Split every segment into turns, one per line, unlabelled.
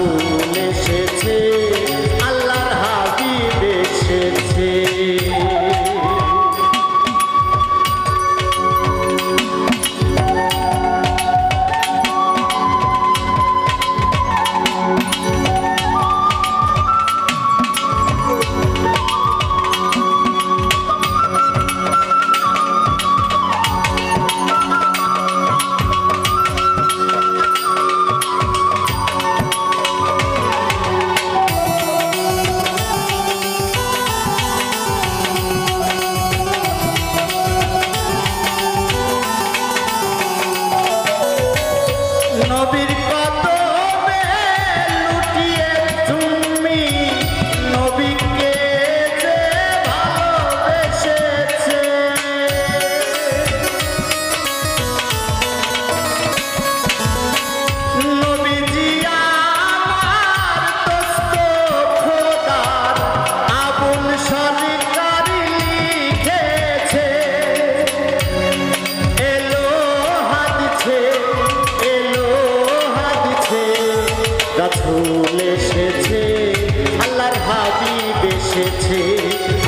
you. রাসুল এসেছে আল্লাহর হাবিব এসেছে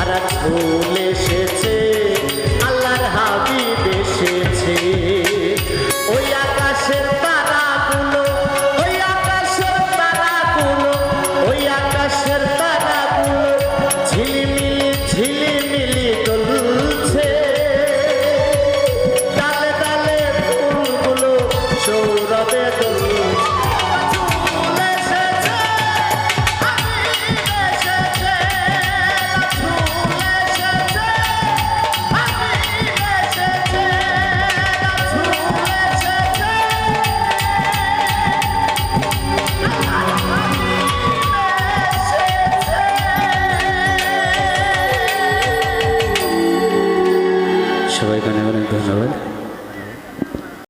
আর রাসুল এসেছে।